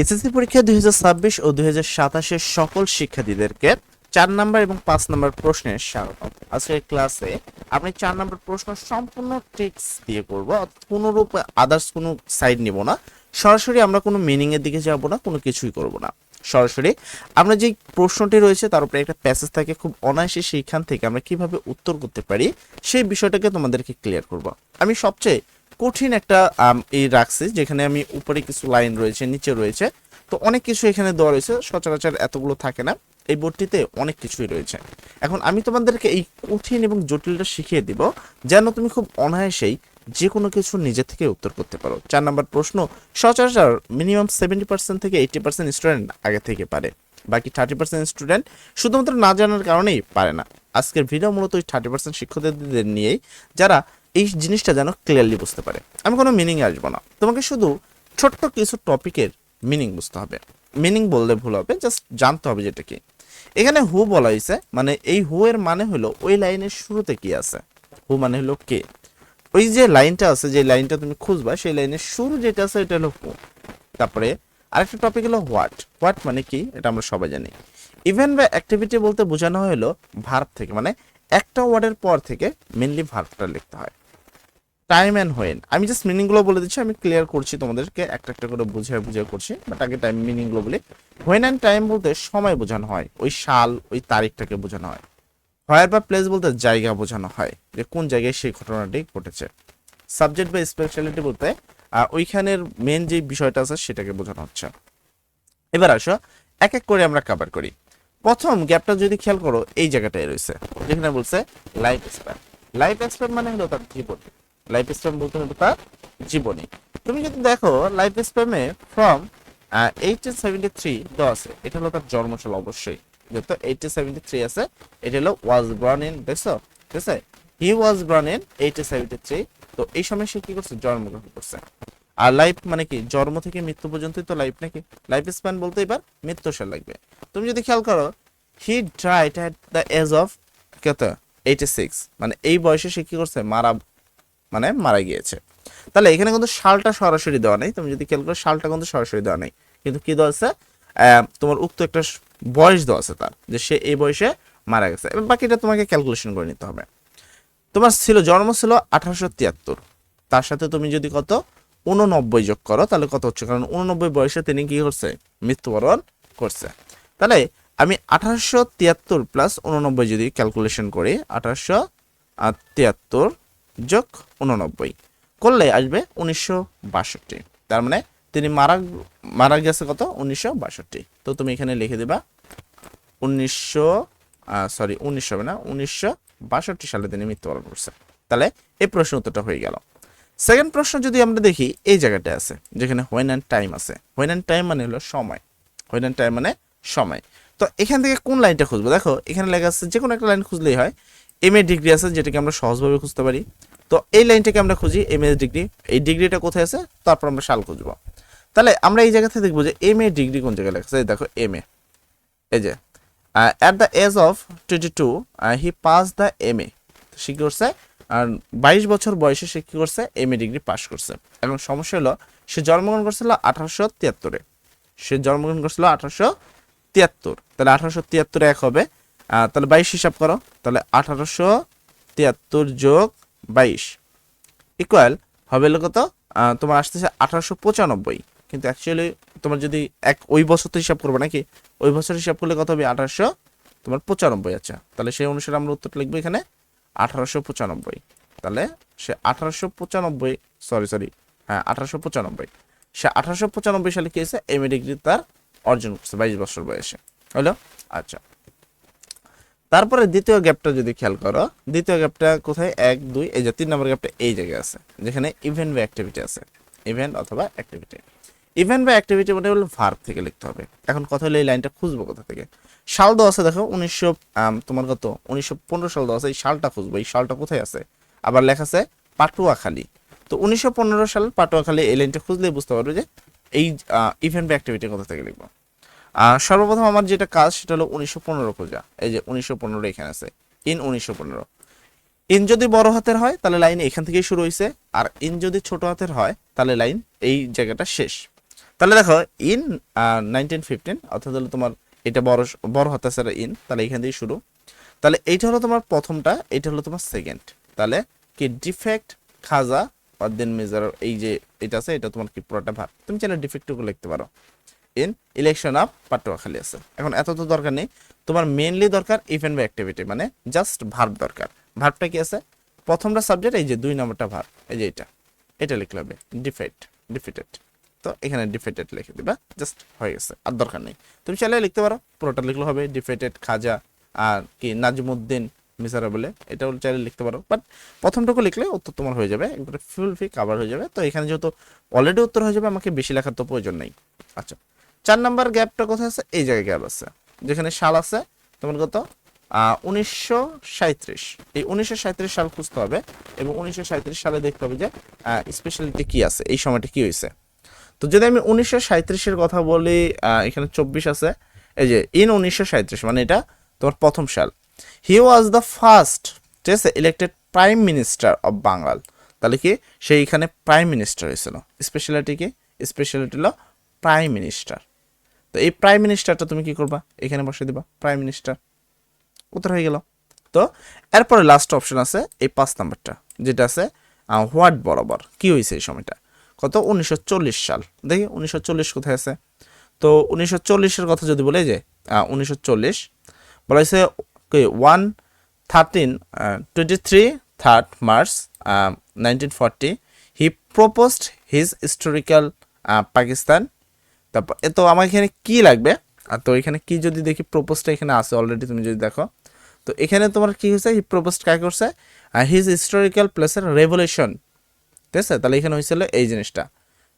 SSC পরীক্ষা দু হাজার ছাব্বিশ ও দুই সাতাশের সকল শিক্ষার্থীদেরকে চার নাম্বার এবং পাঁচ নাম্বার প্রশ্নের স্বাগত আজকের ক্লাসে আমি চার নাম্বার প্রশ্ন সম্পূর্ণ টেক্স দিয়ে করব কোনোরূপ আদার্স কোনো সাইড নিব না। সরাসরি আমরা কোনো মিনিং এর দিকে যাব না, কোনো কিছুই করব না। সরাসরি আমরা যে প্রশ্নটি রয়েছে তার উপরে একটা প্যাসেজ থাকে, খুব অনায়াসে সেইখান থেকে আমরা কীভাবে উত্তর করতে পারি সেই বিষয়টাকে তোমাদেরকে ক্লিয়ার করব। আমি সবচেয়ে কঠিন একটা এই রাখছি, যেখানে আমি উপরে কিছু লাইন রয়েছে, নিচে রয়েছে। তো অনেক কিছু এখানে দেওয়া রয়েছে, সচরাচর এতগুলো থাকে না। এই বোর্ডটিতে অনেক কিছুই রয়েছে। এখন আমি তোমাদেরকে এই কঠিন এবং জটিলটা শিখিয়ে দিব, যেন তুমি খুব অনায়াসেই যে কোনো কিছু নিজে থেকে উত্তর করতে পারো। চার নাম্বার প্রশ্ন, সচরাচর মিনিমাম সেভেন্টি পার্সেন্ট থেকে এইটি পার্সেন্ট স্টুডেন্ট আগে থেকে পারে। বাকি থার্টি পার্সেন্ট স্টুডেন্ট শুধুমাত্র না জানার কারণেই পারে না। আজকের ভিডিও মূলত ওই থার্টি পার্সেন্ট শিক্ষকদের নিয়েই, যারা এই জিনিসটা যেন ক্লিয়ারলি বুঝতে পারে। আমি কোনো মিনিং আসব না। তোমাকে শুধু ছোট্ট কিছু টপিকের মিনিং বুঝতে হবে। মিনিং বললে ভুল হবে জাস্ট জানতে হবে যেটা কি। এখানে হু বলা হয়েছে মানে এই হু এর মানে হলো ওই লাইনের শুরুতে কি আছে। হু মানে হলো কে। ওই যে লাইনটা আছে, যে লাইনটা তুমি খুঁজবা, সেই লাইনের শুরু যেটা আছে, এটা হলো হু তারপরে আরেকটা টপিক হলো হোয়াট হোয়াট মানে কি, এটা আমরা সবাই জানি। ইভেন্ট বা অ্যাক্টিভিটি বলতে বোঝানো হলো ভার্ব থেকে মানে একটা ওয়ার্ডের পর থেকে মেনলি ভার্বটা লিখতে হয়। টাইম অ্যান্ড হোয়েন আমি জাস্ট মিনিংগুলো বলে দিচ্ছি, আমি ক্লিয়ার করছি তোমাদেরকে, একটা একটা করে বুঝিয়ে বুঝিয়ে করছি বাট আগে টাইম মিনিংগুলো বলি। হোয়েন অ্যান্ড টাইম বলতে সময় বোঝানো হয়, ওই সাল, ওই তারিখটাকে বোঝানো হয়। হোয়ার বা প্লেস বলতে জায়গা বোঝানো হয়, যে কোন জায়গায় সেই ঘটনাটি ঘটেছে। সাবজেক্ট বা স্পেশালিটি বলতে ওইখানের মেন যে বিষয়টা আছে সেটাকে বোঝানো হচ্ছে। এবার আসো, এক এক করে আমরা কভার করি। প্রথম গ্যাপটা যদি খেয়াল করো, এই জায়গাটায় রয়েছে। যেখানে বলছে লাইফ স্প্যান লাইফ স্প্যান মানে হলো তার জীবন। লাইফ স্প্যান বলতে হলো তার জীবনী। তুমি যদি দেখো লাইফ স্প্যামে ফ্রম এইটিন সেভেন্টি থ্রি এটা হলো তার জন্মসাল অবশ্যই। যেহেতু এইটিন সেভেন্টি থ্রি আছে, এটা হলো ওয়াজ ইন দেখছ? ঠিক আছে? He was in eighteen seventy three তো এই সময় সে কি করছে? জন্মগ্রহণ করছে। আর লাইফ মানে কি? জন্ম থেকে মৃত্যু পর্যন্তই তো লাইফ নাকি? লাইফ স্প্যান বলতে এবার মৃত্যু সাল লাগবে। তুমি যদি খেয়াল করো হি ড্রাইড অ্যাট দ্য এজ অফ কত? এইটি সিক্স মানে এই বয়সে সে কি করছে? মারা মানে মারা গিয়েছে। তাহলে এখানে কিন্তু সালটা সরাসরি দেওয়া নেই। তুমি যদি খেয়াল করো, সালটা কিন্তু সরাসরি দেওয়া নেই। কিন্তু কি দেওয়া আছে? তোমার উক্ত একটা বয়স দেওয়া আছে তার, যে সে এই বয়সে মারা গেছে। এবার বাকিটা তোমাকে ক্যালকুলেশন করে নিতে হবে। তোমার ছিল, জন্ম ছিল আঠারোশো তিয়াত্তর। তার সাথে তুমি যদি কত? উননব্বই যোগ করো, তাহলে কত হচ্ছে? কারণ উননব্বই বয়সে তিনি কি করছে? মৃত্যুবরণ করছে। তাহলে আমি আঠারোশো তিয়াত্তর প্লাস উননব্বই যদি ক্যালকুলেশন করি, আঠারোশো তিয়াত্তর যোগ উননব্বই করলে আসবে উনিশশো বাষট্টি। তার মানে তিনি মারা মারা গেছে কত? উনিশশো বাষট্টি। তো তুমি এখানে লিখে দিবা উনিশশো সরি উনিশশো হবে না, উনিশশো বাষট্টি সালে তিনি মৃত্যুবরণ করছে তাহলে এই প্রশ্ন উত্তরটা হয়ে গেল। সেকেন্ড প্রশ্ন যদি আমরা দেখি, এই জায়গাটা আছে, যেখানে হোয়েন অ্যান্ড টাইম আছে। হোয়েন অ্যান্ড টাইম মানে হলো সময়। হোয়েন অ্যান্ড টাইম মানে সময়। তো এখান থেকে কোন লাইনটা খুঁজবো? দেখো, এখানে লেখা আছে যে কোনো একটা লাইন খুঁজলেই হয়। এম এ ডিগ্রি আছে, যেটাকে আমরা সহজভাবে খুঁজতে পারি। তো এই লাইনটাকে আমরা খুঁজি এম এ ডিগ্রি এই ডিগ্রিটা কোথায় আছে? তারপর আমরা সাল খুঁজবো। তাহলে আমরা এই জায়গা থেকে দেখব যে এম এ ডিগ্রি কোন জায়গায় লেখা দেখো এম এ এই যে at the age of twenty two he pass the M A সে কি করছে? আর বাইশ বছর বয়সে সে কি করছে? এম এ ডিগ্রি পাস করছে। এখন সমস্যা হলো, সে জন্মগ্রহণ করছিল আঠারোশো তিয়াত্তরে। সে জন্মগ্রহণ করছিল আঠারোশো তিয়াত্তর। তাহলে আঠারোশো তিয়াত্তরে এক হবে। তাহলে বাইশ হিসাব করো। তাহলে আঠারোশো তিয়াত্তর যোগ বাইশ ইকুয়াল হবে কত? তোমার আসতেছে আঠারোশো পঁচানব্বই। কিন্তু অ্যাকচুয়ালি তোমার যদি এক ওই বছর তো হিসাব করবে নাকি? ওই বছর হিসাব করলে কত হবে? আঠারোশো তোমার পঁচানব্বই আচ্ছা। তাহলে সেই অনুসারে আমরা উত্তরটা লিখব এখানে, আঠারোশো পঁচানব্বই। তাহলে সে আঠারোশো পঁচানব্বই সরি সরি হ্যাঁ আঠারোশো পঁচানব্বই। সে আঠারোশো পঁচানব্বই সালে কি হয়েছে? এম এ ডিগ্রি তার অর্জন করছে, বাইশ বছর বয়সে। হলো? আচ্ছা। তারপরে দ্বিতীয় গ্যাপটা যদি খেয়াল করো, দ্বিতীয় গ্যাপটা কোথায়? এক, দুই, এই যে তিন নম্বর গ্যাপটা এই জায়গায় আছে, যেখানে ইভেন্ট বা অ্যাক্টিভিটি আছে। ইভেন্ট অথবা অ্যাক্টিভিটি ইভেন্ট বা অ্যাক্টিভিটি মানে হলো ভার্ব থেকে লিখতে হবে। এখন কথা হলো এই লাইনটা খুঁজবো কোথা থেকে? সাল দেওয়া আছে, দেখো, উনিশশো তোমার কত? উনিশশো পনেরো সাল দেওয়া আছে, এই সালটা খুঁজবো, এই সালটা কোথায় আছে? আবার লেখা আছে পাটুয়াখালী। তো উনিশশো পনেরো সাল পাটুয়াখালী এই লাইনটা খুঁজলেই বুঝতে পারবে যে এই ইভেন্ট বা অ্যাক্টিভিটি কোথা থেকে লিখব? সর্বপ্রথম আমার যেটা কাজ সেটা হলো উনিশশো পনেরো খোঁজা। এই যে উনিশশো পনেরো এখানে আছে। ইন উনিশশো পনেরো। ইন যদি বড় হাতের হয়, তাহলে লাইন এখান থেকেই শুরু হয়েছে আর ইন যদি ছোট হাতের হয়, তাহলে লাইন এই জায়গাটা শেষ। তাহলে দেখো, ইন নাইনটিন ফিফটিন অর্থাৎ হলো তোমার এটা বড় বড় হাতে স্যার ইন, তাহলে এখান থেকে শুরু। তাহলে এইটা হলো তোমার প্রথমটা, এটা হলো তোমার সেকেন্ড তাহলে কি ডিফেক্ট খাজা আর দেন মেজার এই যে এটা আছে, এটা তোমার কি পুরোটা ভাব তুমি চাইলে ডিফেক্টটুকু লিখতে পারো। ইন ইলেকশন অফ পাটুয়াখালী আছে। এখন এত তো দরকার নেই। তোমার মেনলি দরকার ইভেন্ট বা অ্যাক্টিভিটি মানে জাস্ট ভার্ব দরকার। ভার্বটা কি আছে? প্রথমটা সাবজেক্ট এই যে দুই নম্বরটা ভার্ব এই যে এটা। এটা লিখলে হবে ডিফেক্ট ডিফিটেড তো এখানে ডিফেটেড লিখে দিবা জাস্ট হয়ে গেছে, আর দরকার নেই। তুমি চাইলে লিখতে পারো, পুরোটা লিখলে হবে ডিফেটেড খাজা, আর কি নাজমুদ্দিন মিসারা বলে এটাও চাইলে লিখতে পারো। বাট প্রথমটুকু লিখলে উত্তর তোমার হয়ে যাবে, একবারে ফুল ফি কাভার হয়ে যাবে। তো এখানে যেহেতু অলরেডি উত্তর হয়ে যাবে, আমাকে বেশি লেখার তো প্রয়োজন নেই। আচ্ছা চার নাম্বার গ্যাপটা কোথায় আছে? এই জায়গায় গ্যাপ আছে। যেখানে সাল আছে, তোমার কত? উনিশশো এই উনিশশো সাল খুঁজতে হবে এবং উনিশশো সালে দেখতে হবে যে স্পেশালিটি কি আছে, এই সময়টা কি হয়েছে। তো যদি আমি উনিশশো সাঁত্রিশের কথা বলি এখানে চব্বিশ আছে, এই যে ইন উনিশশো মানে এটা তোমার প্রথম সাল। হি ওয়াজ দ্য ফার্স্ট ঠিক আছে elected prime minister of Bengal তাহলে কি? সে এখানে প্রাইম মিনিস্টার হয়েছিল। স্পেশালিটি কি? স্পেশালিটি হলো প্রাইম মিনিস্টার তো এই প্রাইম মিনিস্টারটা তুমি কি করবা? এখানে বসে দিবা প্রাইম মিনিস্টার উত্তর হয়ে গেল। তো এরপরে লাস্ট অপশন আছে এই পাঁচ নাম্বারটা, যেটা আছে হোয়াট বরাবর? কি হয়েছে এই সময়টা? কত? উনিশশো চল্লিশ সাল। দেখি উনিশশো চল্লিশ কোথায় আছে? তো উনিশশো চল্লিশের কথা যদি বলে যে উনিশশো চল্লিশ, বলা হয়েছে one thirteen twenty three third March nineteen forty he proposed his historical Pakistan তারপর, এ তো আমার এখানে কি লাগবে? আর তো এখানে কি যদি দেখি প্রপোজটা এখানে আছে অলরেডি তুমি যদি দেখো। তো এখানে তোমার কি হয়েছে? হি প্রপোজড কাকে করছে? হিজ হিস্টোরিক্যাল প্লেসের রেভলিউশন ঠিক আছে? তাহলে এখানে হয়েছিল এই জিনিসটা।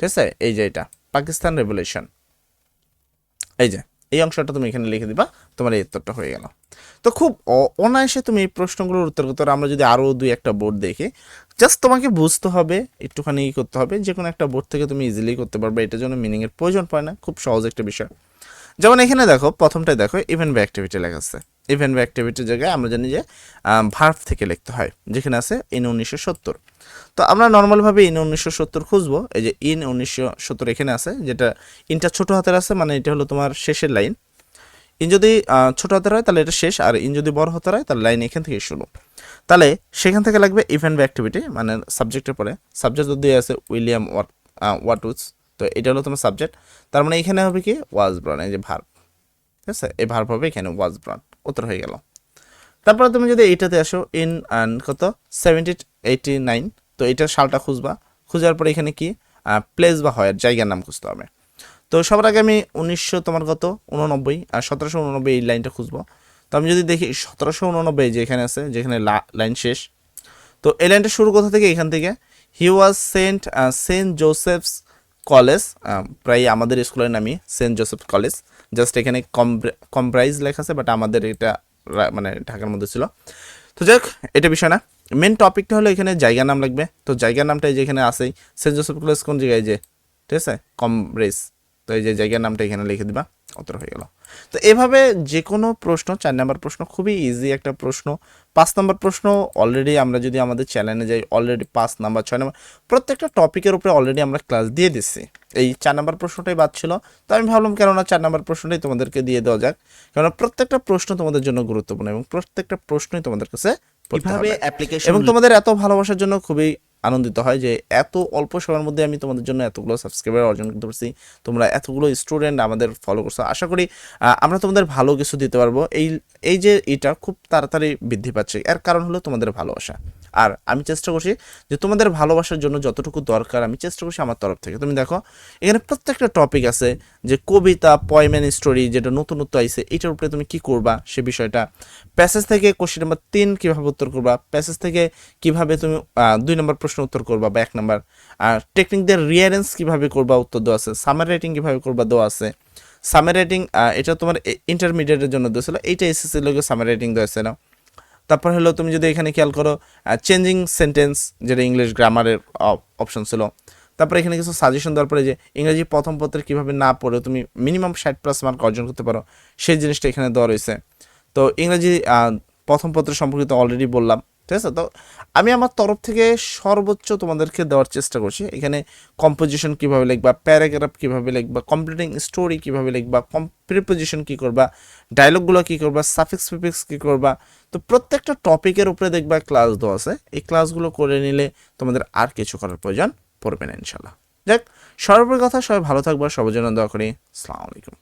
ঠিক আছে? এই যে এটা, পাকিস্তান রেভলিউশন এই যে। এই অংশটা তুমি এখানে লিখে দিবা, তোমার এই উত্তরটা হয়ে গেল তো খুব অনায়াসে তুমি এই প্রশ্নগুলোর উত্তর করতে পারো। আমরা যদি আরও দুই একটা বোর্ড দেখি, জাস্ট তোমাকে বুঝতে হবে, একটুখানি ই করতে হবে যে কোনো একটা বোর্ড থেকে তুমি ইজিলি করতে পারবে, এটার জন্য মিনিংয়ের প্রয়োজন পড়ে না, খুব সহজ একটা বিষয় যেমন এখানে দেখো প্রথমটাই দেখো ইভেন্ট বা অ্যাক্টিভিটি লেখা আছে ইভেন্ট বা অ্যাক্টিভিটির জায়গায় আমরা জানি যে ভার্ভ থেকে লিখতে হয়, যেখানে আছে ইন উনিশশো সত্তর। তো আমরা নর্মালভাবে ইন উনিশশো সত্তর খুঁজবো, এই যে ইন উনিশশো সত্তর এখানে আছে, যেটা ইনটা ছোট হাতের আছে মানে এটা হলো তোমার শেষের লাইন ইন যদি ছোট হাতের হয়, তাহলে এটা শেষ, আর ইন যদি বড় হাতের হয়, তাহলে লাইন এখান থেকে শুরু। তাহলে সেখান থেকে লাগবে ইভেন্ট বা অ্যাক্টিভিটি মানে সাবজেক্টের পরে। সাবজেক্ট যদি আছে উইলিয়াম ওয়াট ওয়াটউডস, তো এটা হলো তোমার সাবজেক্ট তার মানে এখানে হবে কি ওয়াজ ব্রন এই যে ভার্ব ঠিক আছে? এই ভার্ব হবে এখানে ওয়াজ ব্রন উত্তর হয়ে গেল। তারপরে তুমি যদি এইটাতে আসো ইন কত? সেভেন্টি এইটি নাইন তো এটার সালটা খুঁজবা। খুঁজার পরে এখানে কি? প্লেস বা হয়, জায়গার নাম খুঁজতে হবে। তো সবার আগে আমি উনিশশো তোমার কত? উননব্বই আর সতেরোশো উননব্বই এই লাইনটা খুঁজবো। তো আমি যদি দেখি, সতেরোশো উননব্বই যেখানে আছে, যেখানে লাইন শেষ। তো এই লাইনটা শুরু কোথা থেকে? এখান থেকে। He was saint saint Joseph's college প্রায় আমাদের স্কুলের নামই সেন্ট জোসেফ কলেজ। জাস্ট এখানে কম কম্প্রাইজ লেখা আছে, বাট আমাদের এটা মানে ঢাকার মধ্যে ছিল। তো যাই এটা বিষয় না। মেন টপিকটা হলো এখানে জায়গার নাম লাগবে। তো জায়গার নামটা এই যে এখানে আছেই, সেন্ট জোসেফ কলেজ কোন জায়গায় যে? ঠিক আছে? কমব্রেজ তো এই যে জায়গার নামটা এখানে লিখে দিবা। উত্তর হয়ে গেল। তো এভাবে যে কোনো প্রশ্ন চার নাম্বার প্রশ্ন খুবই ইজি একটা প্রশ্ন। পাঁচ নাম্বার প্রশ্ন অলরেডি আমরা যদি আমাদের চ্যানেলে যাই অলরেডি পাঁচ নাম্বার ছয় নাম্বার প্রত্যেকটা টপিকের উপরে অলরেডি আমরা ক্লাস দিয়ে দিচ্ছি। এই চার নাম্বার প্রশ্নটাই বাদ ছিল তো আমি ভাবলাম কেননা চার নাম্বার প্রশ্নটাই তোমাদেরকে দিয়ে দেওয়া যাক। কেননা প্রত্যেকটা প্রশ্ন তোমাদের জন্য গুরুত্বপূর্ণ এবং প্রত্যেকটা প্রশ্নই তোমাদের কাছে এবং তোমাদের এত ভালোবাসার জন্য খুবই আনন্দিত হয় যে এত অল্প সময়ের মধ্যে আমি তোমাদের জন্য এতগুলো সাবস্ক্রাইবার অর্জন করতে পারছি। তোমরা এতগুলো স্টুডেন্ট আমাদের ফলো করছ। আশা করি আমরা তোমাদের ভালো কিছু দিতে পারব। এই এই যে এটা খুব তাড়াতাড়ি বৃদ্ধি পাচ্ছে। এর কারণ হলো তোমাদের ভালোবাসা। আর আমি চেষ্টা করছি যে তোমাদের ভালোবাসার জন্য যতটুকু দরকার, আমি চেষ্টা করছি আমার তরফ থেকে। তুমি দেখো, এখানে প্রত্যেকটা টপিক আছে। যে কবিতা পয়মেন স্টোরি যেটা নতুনত্ব আইছে, এটার উপরে তুমি কি করবা? সে বিষয়টা। প্যাসেজ থেকে কোশ্চেন নাম্বার তিন কীভাবে উত্তর করবা? প্যাসেজ থেকে কীভাবে তুমি দুই নম্বর প্রশ্ন উত্তর করবা বা এক নম্বর? আর টেকনিকদের রিয়ারেন্স কীভাবে করবা উত্তর দেওয়া আছে? সামার রাইটিং কীভাবে করবা দেওয়া আছে? সামার রাইটিং এটা তোমার ইন্টারমিডিয়েটের জন্য দেওয়া ছিল। এইটা এসএসসির লোকে সামার রাইটিং দেওয়া না তারপর হলো তুমি যদি এখানে খেয়াল করো চেঞ্জিং সেন্টেন্স যেটা ইংলিশ গ্রামারের অপশন ছিল। তারপরে এখানে কিছু সাজেশন দেওয়ার পরে যে ইংরেজি প্রথম পত্রে কীভাবে না পড়ে, তুমি মিনিমাম ষাট প্লাস মার্ক অর্জন করতে পারো, সেই জিনিসটা এখানে দেওয়া রয়েছে। তো ইংরেজি প্রথম পত্র সম্পর্কিত অলরেডি বললাম, ঠিক আছে? তো আমি আমার তরফ থেকে সর্বোচ্চ তোমাদেরকে দেওয়ার চেষ্টা করছি। এখানে কম্পোজিশন কীভাবে লিখবা প্যারাগ্রাফ কীভাবে লিখবা কমপ্লিটিং স্টোরি কীভাবে লিখবা কম প্রিপোজিশন কী করবা ডায়লগগুলো কী করবা সাফিক্স ফিফিক্স কী করবা, তো প্রত্যেকটা টপিকের উপরে দেখবা ক্লাস দেওয়া আছে। এই ক্লাসগুলো করে নিলে তোমাদের আর কিছু করার প্রয়োজন পড়বে না ইনশাল্লাহ যাক, সর্বের কথা সবাই ভালো থাকব, সবার জন্য দোয়া করি। আসসালামু আলাইকুম।